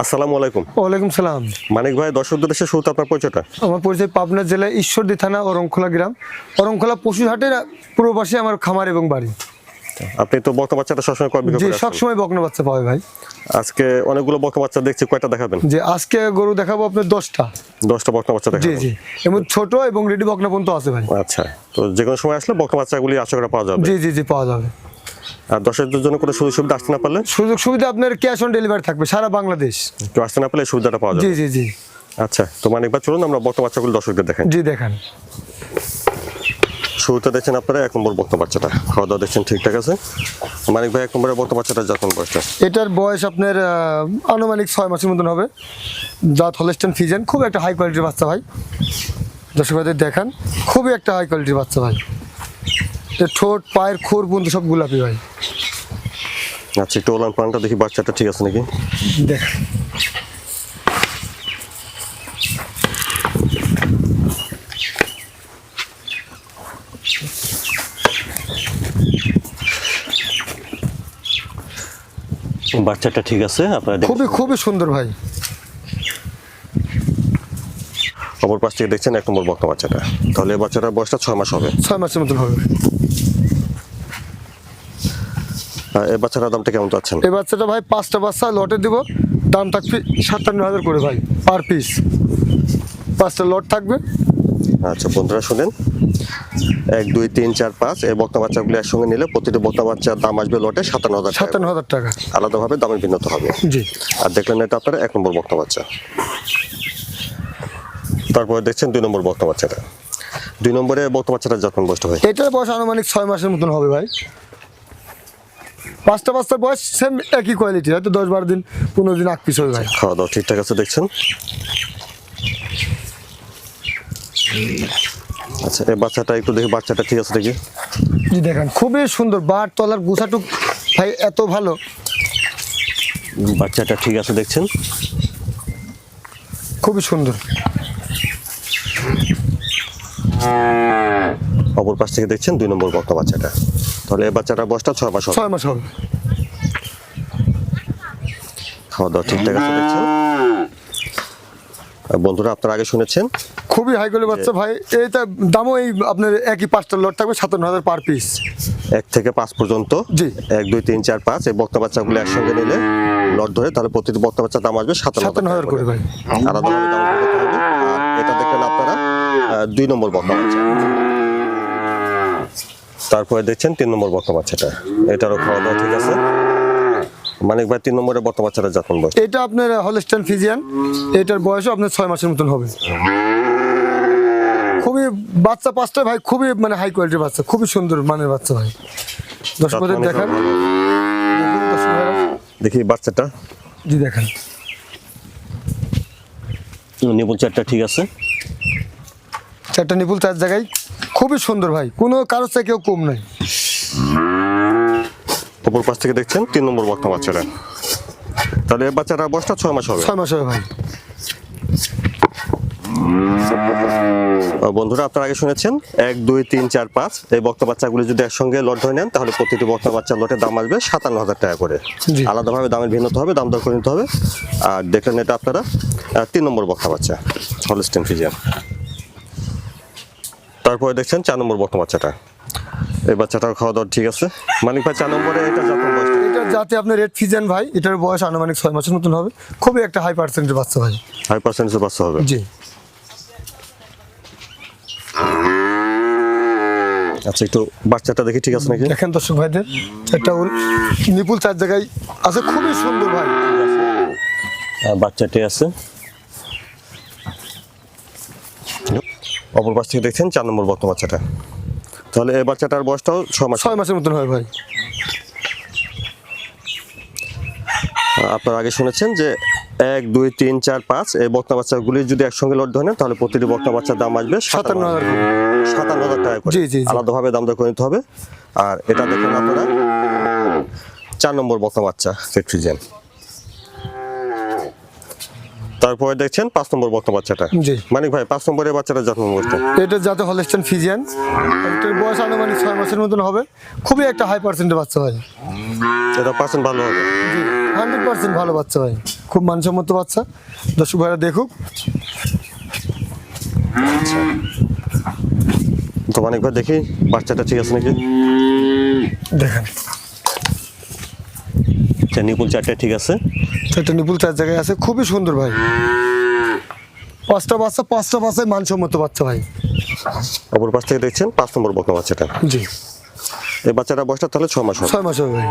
আসসালামু আলাইকুম। ওয়ালাইকুম সালাম। মানিক ভাই দর্শকদের দেশে শুরুতে আপনার পরিচয়টা। আমার পরিচয় পাবনা জেলায় ঈশ্বরদী থানা অরংখোলা গ্রাম। অরংখোলা পশুহাটের পুরো পাশে আমার খামার এবং বাড়ি। আপনি তো বক্তা বাচ্চাটা সবসময় কয় বিক্রি যে করে আসছেন। সবসময় বকনা বাচ্চা পাবে ভাই। আজকে অনেকগুলো বক্তা বাচ্চা দেখছি কয়টা দেখাবেন? যে আজকে গরু দেখাবো আপনার দশটা। দশটা বক্তা বাচ্চা জি দেখাবেন জি এবং ছোট এবং রেডি বকনা পর্যন্ত আছে ভাই। আচ্ছা তো যে কোনো সময় আসলে বক্তা বাচ্চাগুলি আশা করা পাওয়া যাবে। জি জি জি পাওয়া যাবে। আর দর্শকদের জন্য কোনো সুযোগ সুবিধা আসতে না পারলে? সুযোগ সুবিধা আপনার ক্যাশ অন ডেলিভারি থাকবে সারা বাংলাদেশ। কেউ আসতে না পারলে সুবিধাটা পাওয়া জি যাবে। জি জি আচ্ছা তো মানিক ভাই চলুন আমরা বক্তা বাচ্চাগুলি দর্শকদের দেখেন জি দেখান। শুরুতে দেখছেন আপনারা এক নম্বর বক্তা বাচ্চাটা। খাওয়া দাওয়া দেখছেন ঠিকঠাক আছে? মানিক ভাই এক নম্বরের বক্তা বাচ্চাটা যখন বয়সটা? এটার বয়স আপনার আনুমানিক ছয় মাসের মতন হবে। জাত হলেস্টেন ফিজেন খুব একটা হাই কোয়ালিটির বাচ্চা ভাই। দর্শক ভাইদের দেখান খুবই একটা হাই কোয়ালিটির বাচ্চা ভাই। ঠোঁট পায়ের খুর বন্ধু সব গোলাপি ভাই আচ্ছা একটু ওলান পানটা দেখি বাচ্চাটা ঠিক আছে নাকি? দেখান বাচ্চাটা ঠিক আছে আপনারা। খুবই খুবই সুন্দর ভাই। অপর পাশ থেকে দেখছেন এক নম্বর বক্তা বাচ্চাটা। তাহলে বাচ্চাটার বয়সটা ছয় মাস হবে। ছয় মাসের মতন হবে। এই বাচ্চাটার দামটা কেমন চাচ্ছেন? এই বাচ্চাটা ভাই পাঁচটা বাচ্চা লটে দিব। দাম থাকবে সাতান্ন হাজার করে ভাই পার পিস পাঁচটা লট থাকবে। আচ্ছা বন্ধুরা শুনেন। এক দুই তিন চার পাঁচ এই বক্তা বাচ্চাগুলি একসঙ্গে নিলে প্রতিটি বক্তা বাচ্চার দাম আসবে লটে সাতান্ন হাজার সাতান্ন হাজার টাকা। আলাদাভাবে দামের ভিন্নতা হবে। জি। আর দেখলেন এটা আপনার এক নম্বর বক্তা বাচ্চা। তারপরে দেখছেন দুই নম্বর বক্তা বাচ্চাটা। দুই নম্বরে বক্তা বাচ্চাটা যখন বয়সটা হয় এটার বয়স আনুমানিক ছয় মাসের মতন হবে ভাই। পাঁচটা বাচ্চার বয়স সেম একই কোয়ালিটি হয়তো দশ বারো দিন পনেরো দিন আগ পিস হবে ভাই খাওয়া দাওয়া ঠিকঠাক আছে দেখছেন? আচ্ছা এই বাচ্চাটা একটু দেখি বাচ্চাটা ঠিক আছে দেখি। জি দেখেন খুবই সুন্দর বার তলার গুছাটুক ভাই এত ভালো। বাচ্চাটা ঠিক আছে দেখছেন? খুবই সুন্দর। অপর পাশ থেকে দেখছেন দুই নম্বর বক্তা বাচ্চাটা। তাহলে বাচ্চাটা বয়সটা ছয় মাস ছয় মাস হবে। খাওয়া দাওয়া ঠিকঠাক আছে দেখছেন? বন্ধুরা আপনারা আগে শুনেছেন? খুবই হাই কোয়ালিটি বাচ্চা ভাই। এইটা দামও এই আপনার একই পাঁচটা লট থাকবে সাতান্ন হাজার পার পিস এক থেকে পাঁচ পর্যন্ত? জি। এক দুই তিন চার পাঁচ এই বক্তা বাচ্চাগুলো একসঙ্গে নিলে লট ধরে তাহলে প্রতিটি বক্তা বাচ্চার দাম আসবে সাতান্ন হাজার করে ভাই। আলাদাভাবে দাম করতে হবে। আর এটা দেখলেন আপনারা দুই নম্বর বক্তা বাচ্চা। তারপরে দেখছেন তিন নম্বর বক্তা বাচ্চাটা। এটারও খাওয়া দাওয়া ঠিক আছে। মানিক ভাই তিন নম্বরের বক্তা বাচ্চাটা যখন বয়স এটা আপনার হলস্টাইন ফিজিয়ান। এটার বয়সও আপনার ছয় মাসের মতন হবে। খুবই বাচ্চা পাঁচটা ভাই খুবই মানে হাই কোয়ালিটির বাচ্চা খুবই সুন্দর মানের বাচ্চা ভাই। দর্শক ভাইদের মানে দেখান। দেখি বাচ্চাটা। জি দেখান। নিপুল চারটা ঠিক আছে। চারটা নিপুল চার জায়গায়। খুবই সুন্দর ভাই কোনো কারোর থেকে কেউ কম নাই। অপর পাশ থেকে দেখছেন তিন নম্বর বক্তা বাচ্চাটা তাহলে এই বাচ্চাটার বয়সটা ছয় মাস হবে। ছয় মাস হবে ভাই। বন্ধুরা আপনারা আগে শুনেছেন এক দুই তিন চার পাঁচ। এই বক্তা বাচ্চাগুলি যদি একসঙ্গে লট ধরে নেন তাহলে প্রতিটি বক্তা বাচ্চার লটের দাম আসবে সাতান্ন হাজার টাকা করে। আলাদাভাবে দামের ভিন্নতা হবে দাম দর করে নিতে হবে। আর দেখলেন এটা আপনারা তিন নম্বর বক্তা বাচ্চা হলস্টেন ফিজিয়ান তারপরে দেখছেন চার নম্বর বক্তা বাচ্চাটা। এই বাচ্চাটাও খাওয়া দাওয়া ঠিক আছে। মানিক ভাই চার নম্বরে এটা যখন বয়সটা? এটার যাতে আপনার রেড ফিজেন ভাই এটার বয়স আনুমানিক ছয় মাসের মতন হবে। খুবই একটা হাই পার্সেন্টের বাচ্চা ভাই। হাই পার্সেন্টেজের বাচ্চা হবে? জি। আচ্ছা একটু বাচ্চাটা দেখি ঠিক আছে নাকি? দেখেন দর্শক ভাইদের উল- নিপুল চার জায়গায় আছে খুবই সুন্দর ভাই। বাচ্চাটি আছে। অপর পাশ থেকে দেখছেন চার নম্বর বর্তমান বাচ্চাটা। তাহলে এই বাচ্চাটার বয়সটাও ছ মাস। ছয় মাসের মতন হয় ভাই। আপনারা আগে শুনেছেন যে এক দুই তিন চার পাঁচ এই বক্তা বাচ্চাগুলি যদি একসঙ্গে লোড ধরেন তাহলে প্রতিটি বক্তা বাচ্চার দাম আসবে সাতান্ন হাজার সাতান্ন হাজার টাকা করে। আলাদাভাবে দাম দর করে নিতে হবে। আর এটা দেখুন আপনারা চার নম্বর বক্তা বাচ্চা সেট্রিজেন তারপরে দেখছেন পাঁচ নম্বর বক্তা বাচ্চাটা। জি। মানিক ভাই পাঁচ নম্বরের বাচ্চাটা যত্ন বসটা এটা যাতে হলেস্টান ফিজিয়ান। এটার বয়স আনুমানিক ছয় মাসের মতন হবে। খুবই একটা হাই পার্সেন্টের বাচ্চা ভাই। এটা পার্সেন্ট ভালো হবে। জি হান্ড্রেড পার্সেন্ট ভালো বাচ্চা ভাই। খুব মানসম্মত বাচ্চা। দর্শক ভাইরা দেখুক। তো অনেক ভাই দেখি বাচ্চাটা ঠিক আছে নাকি? দেখেন। আচ্ছা নিপুল চারটে ঠিক আছে। চারটা নিপুল চার জায়গায় আছে। খুবই সুন্দর ভাই। পাঁচটা বাচ্চা পাঁচটা বাচ্চায় মানসম্মত বাচ্চা ভাই। অপর পাশ থেকে দেখছেন পাঁচ নম্বর বকনা বাচ্চাটা। জি। এই বাচ্চাটা বয়সটা তাহলে ছ মাস হবে। ছয় মাস হবে ভাই।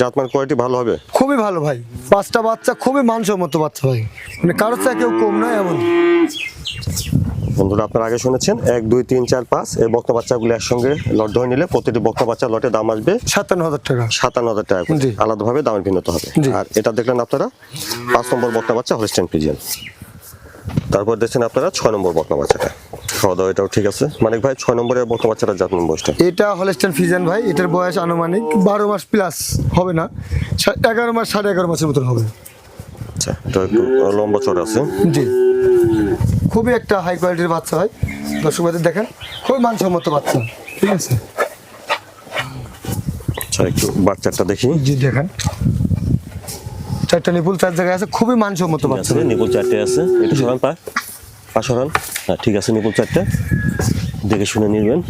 জাতমান কোয়ালিটি ভালো হবে? খুবই ভালো ভাই। পাঁচটা বাচ্চা খুবই মানসম্মত বাচ্চা ভাই। মানে কারোর চেয়ে কেউ কম নয় এমন। বন্ধুরা আপনারা আগে শুনেছেন এক দুই তিন চার পাঁচ এই বকনা বাচ্চাগুলো একসঙ্গে লট ধরে নিলে প্রতিটি বকনা বাচ্চা লটে দাম আসবে সাতান্ন হাজার টাকা। সাতান্ন হাজার টাকা। আলাদাভাবে দামের ভিন্নতা হবে। আর এটা দেখলেন আপনারা পাঁচ নম্বর বক্তা বাচ্চা হলিস্টেন পিজিয়ান তারপর দেখছেন আপনারা ছয় নম্বর বক্তা বাচ্চাটা। খাওয়া দাওয়া এটাও ঠিক আছে। মানিক ভাই ছয় নম্বরের বকনা বাচ্চাটা জাত নম্বর বয়সটা? এটা হলস্টেন ফিজান ভাই এটার বয়স আনুমানিক বারো মাস প্লাস হবে না। এগারো মাস সাড়ে এগারো মাসের মতন হবে। আচ্ছা এটা একটু লম্বা চড় আছে। জি। খুবই একটা হাই কোয়ালিটির বাচ্চা হয় দর্শক দেখেন খুবই মানসম্মত বাচ্চা ঠিক আছে? আচ্ছা একটু বাচ্চাটা দেখি। জি দেখেন। চারটা নিপুল চার জায়গায় আছে খুবই মানসম্মত বাচ্চা নিপুল চারটে আছে। একটু সরান পা পা সরান হ্যাঁ ঠিক আছে নিপুল চারটে। দেখে শুনে নিবেন।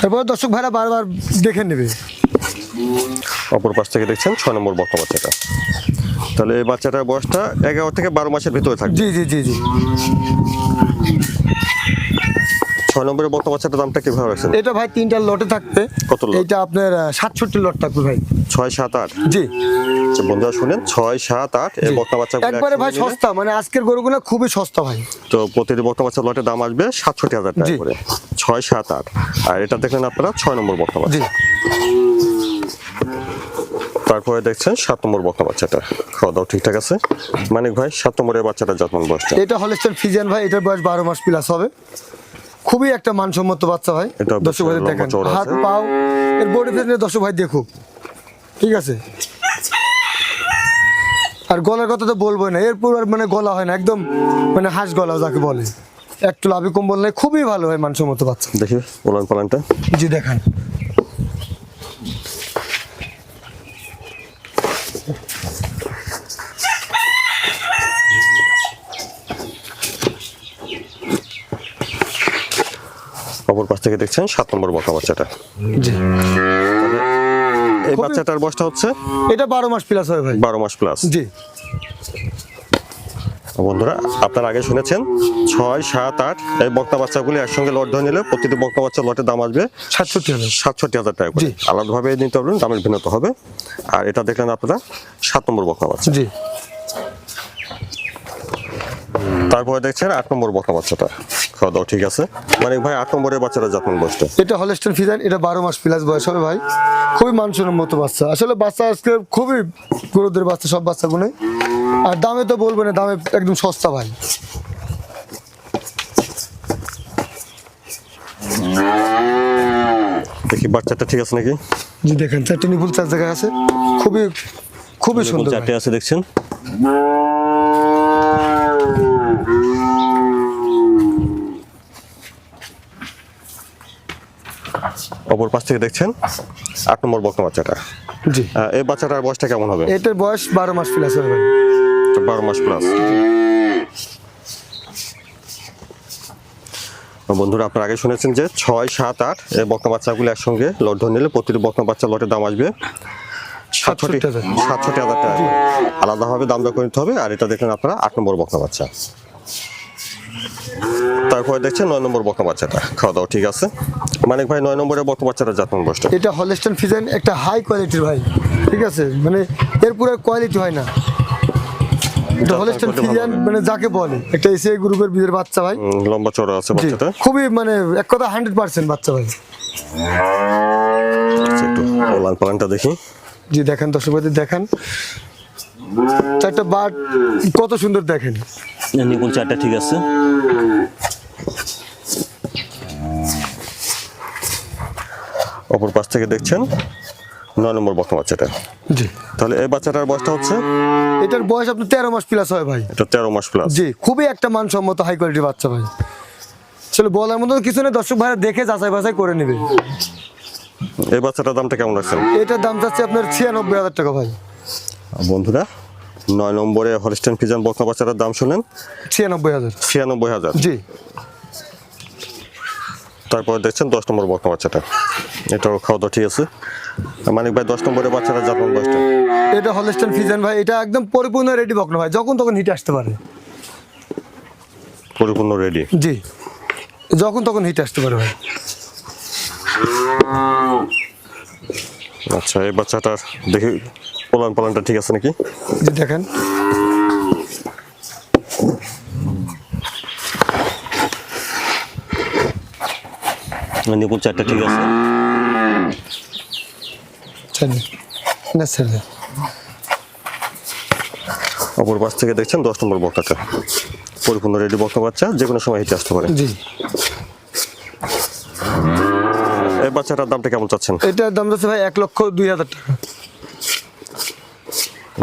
তারপর দর্শক ভাইরা বারবার দেখে নেবে। অপর পাশ থেকে দেখছেন ছয় নম্বর বকনা বাচ্চাটা তাহলে এই বাচ্চাটার বয়সটা এগারো থেকে বারো মাসের ভিতরে থাকবে। জি জি জি জি। ছয় নম্বরের বকনা বাচ্চাটার দামটা কীভাবে রাখছেন? এটা ভাই তিনটা লটে থাকবে। কত lot? এটা আপনার সাতষট্টি লট থাকবে ভাই। ছয় সাত আট? জি। আচ্ছা, বন্ধুরা শুনেন ছয় সাত আট এই জি। বকনা বাচ্চা একবারে ভাই সস্তা মানে আজকের গরুগুলো খুবই সস্তা ভাই। তো প্রতিটি বকনা বাচ্চা লটের দাম আসবে সাতষট্টি হাজার টাকা করে। ছয় সাত আট। আর এটা দেখলেন আপনারা ছয় নম্বর বকনা বাচ্চা। জি। তারপরে দেখছেন সাত নম্বর বকনা বাচ্চাটা। খাওয়া দাওয়া ঠিকঠাক আছে? মানিক ভাই সাত নম্বরের বাচ্চাটা যত্ন বয়সটা? এটা হলস্টেন ফিজিয়ান ভাই এটার বয়স বারো মাস প্লাস হবে। খুবই একটা মানসম্মত বাচ্চা ভাই। দর্শক ভাই দেখেন হাত পাও এর বডি ফিটনেস দর্শক ভাই দেখুক। ঠিক আছে? আর গলার কথা তো বলব না এরপর আর মানে গলা হয় না একদম মানে হাঁস গলা যাকে বলে। একটু লাভি কম্বল নেই খুবই ভালো হয় মানসম্মত বাচ্চা। দেখি ওলান পালানটা জি দেখান। অপর পাশ থেকে দেখছেন সাত নম্বর বকনা বাচ্চাটা। এই বাচ্চাটার বয়সটা হচ্ছে? এটা বারো মাস প্লাস হয় ভাই। বারো মাস প্লাস জি। বন্ধুরা আপনারা আগে শুনেছেন ছয় সাত আট এই বক্তা বাচ্চাগুলি একসঙ্গে লট ধরে নিলে প্রতিটি বক্তা বাচ্চা লটের দাম আসবে সাতষট্টি হাজার। সাতষট্টি হাজার টাকা করে। আলাদাভাবে নিতে পারবেন দামের ভিন্নতা হবে। আর এটা দেখলেন আপনারা সাত নম্বর বক্তা বাচ্চা। জি। তারপরে দেখছেন আট নম্বর বক্তা বাচ্চাটা। খাওয়া দাওয়া ঠিক আছে। মানে ভাই আট নম্বরের বাচ্চাটা যত্ন বয়সটা এটা হলস্টেন ফিজান এটা বারো মাস প্লাস বয়স হবে ভাই। খুবই মানসনের মতো বাচ্চা। আসলে বাচ্চা আজকে খুবই গরুদের বাচ্চা সব বাচ্চাগুলো আর দামে তো বলব না দামে একদম সস্তা ভাই। দেখি বাচ্চাটা ঠিক আছে নাকি? জি দেখেন চারটে নিপুল চার জায়গায় আছে। খুবই খুবই সুন্দর চারটে আছে দেখছেন? অপর পাশ থেকে দেখছেন? আট নম্বর বকনা বাচ্চাটা। জি। এই বাচ্চাটার বয়সটা কেমন হবে? এটার বয়স বারো মাস প্লাস হবে। বারো মাস প্লাস বন্ধুরা আপনারা আগে শুনেছেন যে ছয় সাত আট এই বকনা বাচ্চাগুলো একসঙ্গে লট ধরে নিলে প্রতিটি বকনা বাচ্চা লটের দাম আসবে সাতষট্টি 67,000 সাতষট্টি হাজার টাকা। আলাদাভাবে দাম দর করে নিতে হবে আর এটা দেখলেন আপনারা আট নম্বর বকনা বাচ্চা। তারপরে দেখছেন নয় নম্বর বকনা বাচ্চাটা। খাওয়া দাওয়া ঠিক আছে। মানিক ভাই নয় নম্বরের বকনা বাচ্চাটা জাতমান বয়সটা? এটা হলস্টেন ফিজেন একটা হাই কোয়ালিটির ভাই ঠিক আছে? মানে এর পুরো কোয়ালিটি হয় না। এটা হলস্টেন। মানে যাকে বলে একটা এসে গ্রুপের বিদের বাচ্চা ভাই। লম্বা চড়া আছে বাচ্চাটা। খুবই মানে এক কথা হান্ড্রেড পার্সেন্ট বাচ্চা ভাই। আচ্ছা, একটু লাল পালানটা দেখি। জি দেখেন দর্শক ভাইদের দেখান। চারটা বাট কত সুন্দর দেখেন। নিকুল চারটা ঠিক আছে। অপর পাশ থেকে দেখছেন নয় নম্বর বকনা বাচ্চাটা। জি। তাহলে এই বাচ্চাটার বয়সটা হচ্ছে? এটার বয়স আপনার তেরো মাস প্লাস হয় ভাই। এটা তেরো মাস প্লাস জি খুবই একটা মানসম্মত হাই কোয়ালিটির বাচ্চা ভাই। আসলে বলার মতো কিছু নেই দর্শক ভাইরা দেখে যাচাই বাছাই করে নেবে। এই বাচ্চাটার দামটা কেমন রাখছেন? এটার দাম যাচ্ছে আপনার ছিয়ানব্বই হাজার টাকা ভাই। বন্ধুরা নয় নম্বরে হলিস্টেন ফিজান বকনা বাচ্চাটার দাম শুনেন। ছিয়ানব্বই হাজার। ছিয়ানব্বই হাজার। জি। তারপর দেখছেন দশ নম্বর বকনা বাচ্চাটা। এটাও খাওয়া দাওয়া ঠিক আছে। মানিক ভাই দশ নম্বরের বাচ্চাটা জাতমান বয়সটা এটা হলস্টেন ফিজেন ভাই এটা একদম পরিপূর্ণ রেডি বকনা ভাই যখন তখন হিটে আসতে পারে। পরিপূর্ণ রেডি জি যখন তখন হিটে আসতে পারে ভাই। আচ্ছা এই বাচ্চাটার দেখি পোলান পালানটা ঠিক আছে নাকি? দেখেন। নিপুণ চারটা ঠিক আছে। না ছেড়ে অপর পাশ থেকে দেখছেন দশ নম্বর বকনাটা পরিপূর্ণ রেডি বকনা বাচ্চা যে কোনো সময় হিটে আসতে পারে। জি। এই বাচ্চাটার দামটা কেমন চাচ্ছেন? এটার দাম যাচ্ছে ভাই এক লক্ষ দুই হাজার টাকা।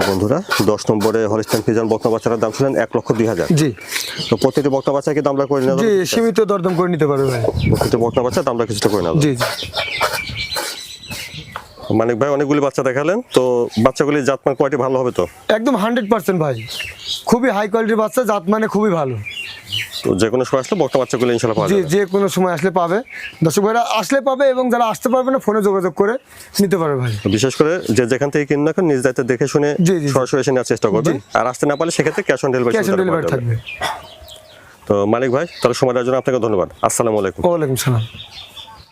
বন্ধুরা দশ নম্বরে হলিস্টান ফিজান বকনা বাচ্চাটার দাম ছিলেন এক লক্ষ দুই হাজার। জি। তো প্রতিটি বকনা বাচ্চাকে দামটা করে নেওয়া জি? সীমিত দরদাম করে নিতে পারবে প্রতিটি বকনা বাচ্চা দামটা কিছুটা করে নেওয়া জি জি। মানিক ভাই অনেকগুলি বাচ্চা দেখালেন তো বাচ্চাগুলি জাতমান কোয়ালিটি ভালো হবে তো? একদম হান্ড্রেড পার্সেন্ট ভাই। খুবই হাই কোয়ালিটির বাচ্চা জাত মানে খুবই ভালো। যে কোনো সময় আসলে বাচ্চাগুলি ইনশাল্লাহ যে কোনো সময় আসলে পাবে। দর্শক ভাইরা আসলে পাবে এবং যারা আসতে পারবে না ফোনে যোগাযোগ করে নিতে পারবে ভাই। বিশেষ করে যে যেখান থেকে কিনুন না কেন নিজ দায়িত্বে দেখে শুনে। সরাসরি এসে নেওয়ার চেষ্টা করবেন। আর আসতে না পারলে সেক্ষেত্রে cash on delivery cash on delivery থাকবে। তো মালিক ভাই তাহলে সময়ের জন্য আপনাকে ধন্যবাদ। আসসালামু আলাইকুম। ওয়ালাইকুম সালাম।